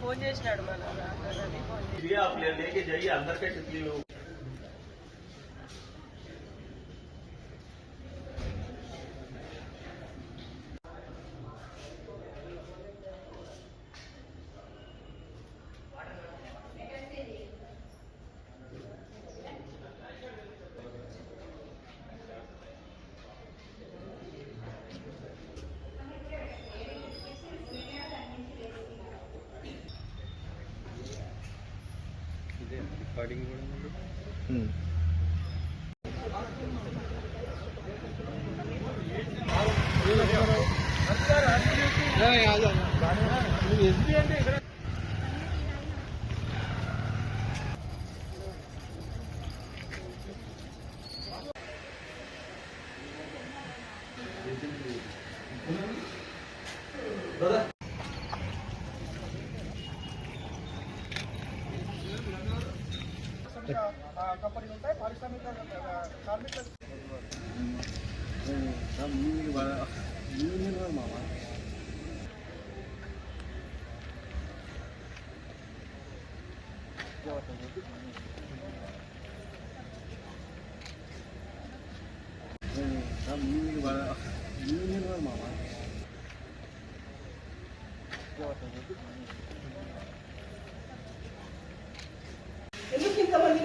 Phone చేసినాడు మన Ravi phone చేసి. రికార్డింగ్ ఇక్కడ कंपनी होता है पारिश्रमिक कार्मिक मामा मामा